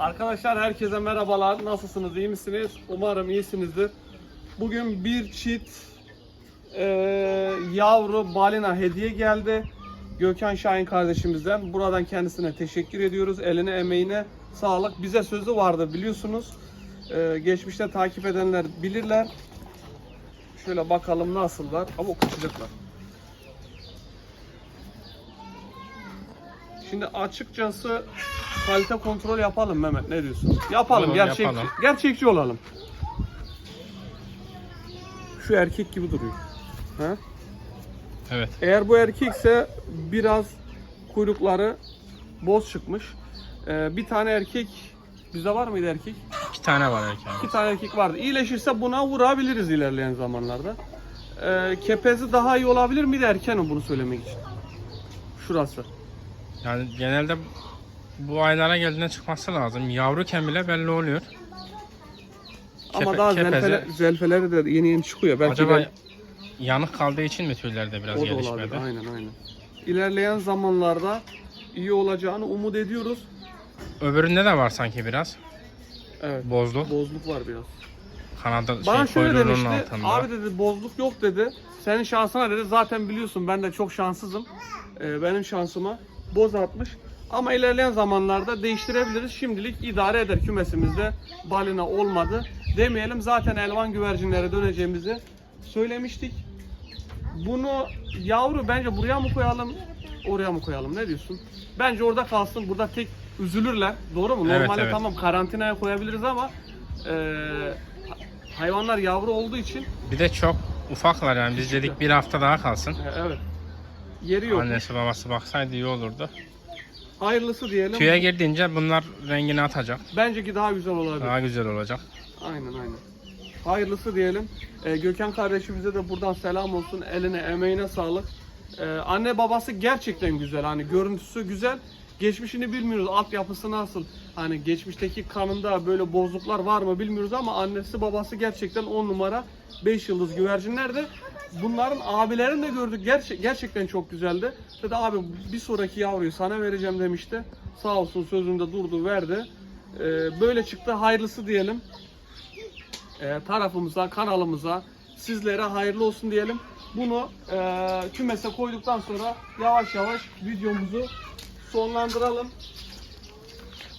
Arkadaşlar herkese merhabalar. Nasılsınız? iyi misiniz? Umarım iyisinizdir. Bugün bir çift e, yavru balina hediye geldi. Gökhan Şahin kardeşimizden. Buradan kendisine teşekkür ediyoruz. Eline emeğine sağlık. Bize sözü vardı biliyorsunuz. E, geçmişte takip edenler bilirler. Şöyle bakalım nasıllar. Ama kaçacaklar. Şimdi açıkçası kalite kontrol yapalım Mehmet ne diyorsun? Yapalım Olur, gerçekçi, yapalım. gerçekçi olalım. Şu erkek gibi duruyor. Ha? Evet. Eğer bu erkekse biraz kuyrukları boz çıkmış. Ee, bir tane erkek bizde var mıydı erkek? iki tane var erken. İki tane erkek vardı. İyileşirse buna vurabiliriz ilerleyen zamanlarda. Ee, kepezi daha iyi olabilir miydi erken bunu söylemek için? Şurası. Yani genelde bu aylara geldiğinde çıkması lazım. Yavruken bile belli oluyor. Ama Kepe- daha kepeze- zelfele, zelfeleri de yeni yeni çıkıyor. Belki Acaba de yanık kaldığı için mi tüylerde biraz o da gelişmedi? olabilir. Aynen aynen. İlerleyen zamanlarda iyi olacağını umut ediyoruz. Öbüründe de var sanki biraz. Evet. Bozdu. Bozluk var biraz. Kanadı Bana şey, şöyle kuyruğunun demişti. altında. Abi dedi bozluk yok dedi. Senin şansına dedi. Zaten biliyorsun ben de çok şanssızım. Ee, benim şansıma boz atmış. Ama ilerleyen zamanlarda değiştirebiliriz. Şimdilik idare eder kümesimizde balina olmadı. Demeyelim zaten elvan güvercinlere döneceğimizi söylemiştik. Bunu yavru bence buraya mı koyalım, oraya mı koyalım? Ne diyorsun? Bence orada kalsın. Burada tek üzülürler. Doğru mu? Evet, Normalde evet. tamam karantinaya koyabiliriz ama e, hayvanlar yavru olduğu için Bir de çok ufaklar yani. Biz dedik bir hafta daha kalsın. e, evet. Yeri yok. Annesi babası baksaydı iyi olurdu. Hayırlısı diyelim. Tüye girdiğince bunlar rengini atacak. Bence ki daha güzel olabilir. Daha güzel olacak. Aynen aynen. Hayırlısı diyelim. Ee, Gökhan kardeşimize de buradan selam olsun. Eline emeğine sağlık. Ee, anne babası gerçekten güzel. Hani görüntüsü güzel. Geçmişini bilmiyoruz. Altyapısı nasıl? Hani geçmişteki kanında böyle bozukluklar var mı bilmiyoruz ama annesi babası gerçekten 10 numara 5 yıldız güvercinlerdi. Bunların abilerini de gördük. Gerçek, gerçekten çok güzeldi. Dedi abi bir sonraki yavruyu sana vereceğim demişti. Sağ olsun sözünde durdu verdi. Ee, böyle çıktı. Hayırlısı diyelim e, tarafımıza, kanalımıza, sizlere hayırlı olsun diyelim. Bunu e, kümese koyduktan sonra yavaş yavaş videomuzu sonlandıralım.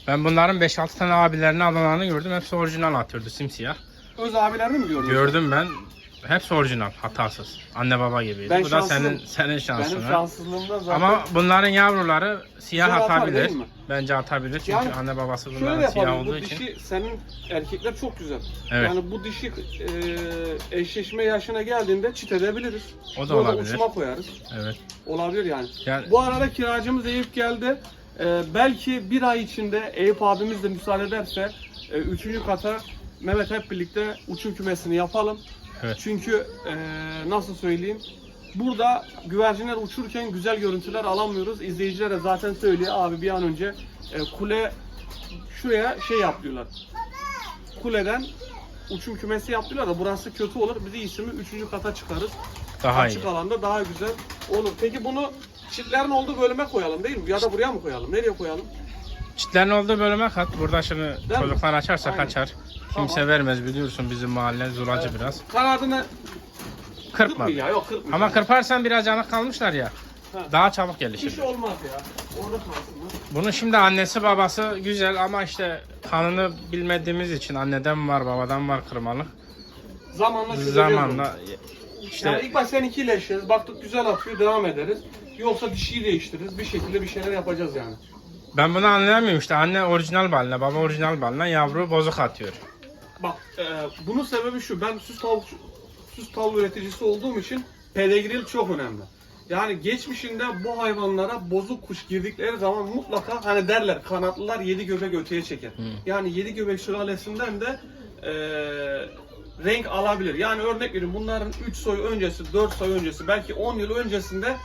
Ben bunların 5-6 tane abilerini alanlarını gördüm. Hepsi orijinal atıyordu simsiyah. Öz abilerini mi gördün? Gördüm ben. Hepsi orijinal, hatasız. Anne baba. Ben Bu da şanslıyım. senin senin şansın. Benim şanssızlığımda zaten Ama bunların yavruları siyah atar atabilir. değil mi? Bence atabilir çünkü Yani anne babası şöyle bunların siyah yapalım. olduğu Bu için. dişi senin erkekler çok güzel. Evet. Yani bu dişi e, eşleşme yaşına geldiğinde çit edebiliriz. O da Sonra olabilir. uçuma koyarız. Evet. Olabilir yani. Yani- Bu arada kiracımız Eyüp geldi. Ee, belki bir ay içinde Eyüp abimiz de müsaade ederse e, üçüncü kata Mehmet hep birlikte uçum kümesini yapalım. Evet. Çünkü e, nasıl söyleyeyim burada güvercinler uçurken güzel görüntüler alamıyoruz. İzleyicilere zaten söylüyor abi bir an önce e, kule şuraya şey yapıyorlar. Kuleden uçum kümesi yaptılar da burası kötü olur. Biz iyisi mi üçüncü kata çıkarız. Daha iyi. Açık alanda daha güzel olur. Peki bunu çitlerin olduğu bölüme koyalım değil mi? Ya da buraya mı koyalım? Nereye koyalım? Çitlerin olduğu bölüme kat. Burada şimdi mi? çocuklar açarsa Aynen. kaçar. Kimse Tamam. vermez biliyorsun bizim mahalle zulacı biraz. Kanadını Kırpma. kırpmıyor ya. Yok kırpmıyor. Ama kırparsan biraz yanık kalmışlar ya. Ha. Daha çabuk gelişir. şey olmaz ya. Orada kalsınlar. Bunun şimdi annesi babası güzel ama işte kanını bilmediğimiz için anneden var babadan var kırmalık. Zamanla çözeceğiz Zamanla onu. işte Yani ilk baş seninkiyle. Baktık güzel atıyor devam ederiz. Yoksa dişiyi değiştiririz. Bir şekilde bir şeyler yapacağız yani. ben bunu anlayamıyorum işte anne orijinal balina baba orijinal balina yavru bozuk atıyor. Bak e, bunun sebebi şu. Ben süs tavuk süs tavuk üreticisi olduğum için pedigril çok önemli. Yani geçmişinde bu hayvanlara bozuk kuş girdikleri zaman mutlaka hani derler kanatlılar yedi göbek öteye çeker. Yani yedi göbek sülalesinden de e, renk alabilir. Yani örnek veriyorum bunların 3 soy öncesi, 4 soy öncesi, belki 10 yıl öncesinde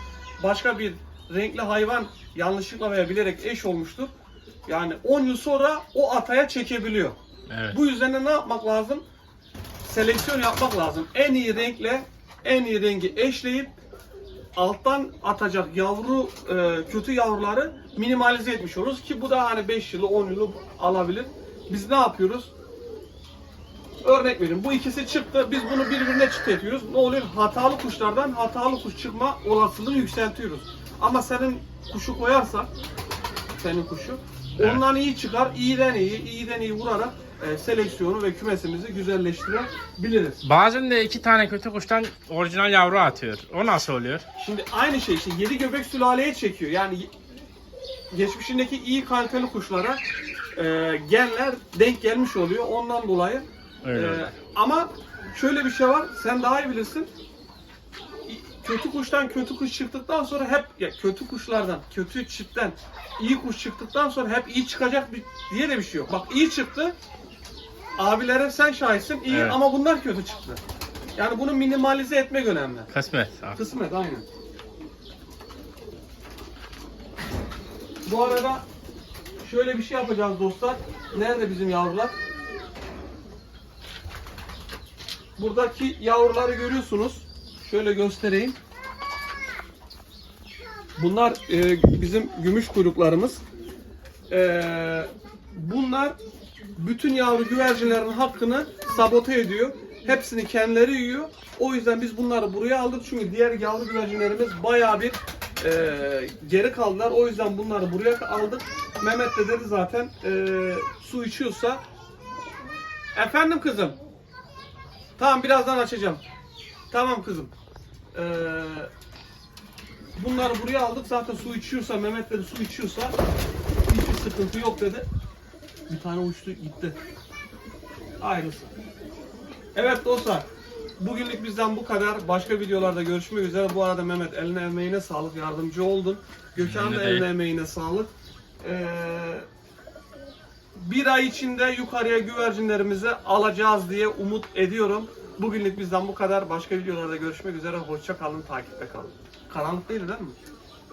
başka bir renkli hayvan yanlışlıkla veya bilerek eş olmuştur. Yani 10 yıl sonra o ataya çekebiliyor. Evet. Bu yüzden de ne yapmak lazım? Seleksiyon yapmak lazım. En iyi renkle en iyi rengi eşleyip alttan atacak yavru e, kötü yavruları minimalize etmiş oluruz ki bu da hani 5 yılı 10 yılı alabilir. Biz ne yapıyoruz? Örnek vereyim. Bu ikisi çıktı. Biz bunu birbirine çıtlatıyoruz. Ne oluyor? Hatalı kuşlardan hatalı kuş çıkma olasılığını yükseltiyoruz. Ama senin kuşu koyarsak senin kuşu Evet. ondan iyi çıkar. iyiden iyi, iyiden iyi vurarak e, seleksiyonu ve kümesimizi güzelleştirebiliriz. Bazen de iki tane kötü kuştan orijinal yavru atıyor. O nasıl oluyor? Şimdi aynı şey işte 7 göbek sülaleye çekiyor. Yani geçmişindeki iyi kaliteli kuşlara e, genler denk gelmiş oluyor. Ondan dolayı Öyle e, ama şöyle bir şey var. Sen daha iyi bilirsin. Kötü kuştan kötü kuş çıktıktan sonra hep ya kötü kuşlardan, kötü çiftten iyi kuş çıktıktan sonra hep iyi çıkacak bir, diye de bir şey yok. Bak iyi çıktı. Abilere sen şahitsin. iyi Evet. ama bunlar kötü çıktı. Yani bunu minimalize etmek önemli. Kısmet. artık. Kısmet aynen. Bu arada şöyle bir şey yapacağız dostlar. Nerede bizim yavrular? Buradaki yavruları görüyorsunuz. Şöyle göstereyim. Bunlar e, bizim gümüş kuyruklarımız. E, bunlar bütün yavru güvercinlerin hakkını sabote ediyor. Hepsini kendileri yiyor. O yüzden biz bunları buraya aldık. Çünkü diğer yavru güvercinlerimiz bayağı bir e, geri kaldılar. O yüzden bunları buraya aldık. Mehmet de dedi zaten e, su içiyorsa Efendim kızım. Tamam birazdan açacağım. Tamam kızım. Ee, bunları buraya aldık. Zaten su içiyorsa, Mehmet dedi su içiyorsa hiçbir sıkıntı yok dedi. Bir tane uçtu gitti. Ayrısı. Evet dostlar. Bugünlük bizden bu kadar. Başka videolarda görüşmek üzere. Bu arada Mehmet eline emeğine sağlık. Yardımcı oldun. Gökhan da Eline emeğine sağlık. Ee, bir ay içinde yukarıya güvercinlerimizi alacağız diye umut ediyorum. Bugünlük bizden bu kadar. Başka videolarda görüşmek üzere. Hoşça kalın, takipte kalın. Karanlık değil değil mi?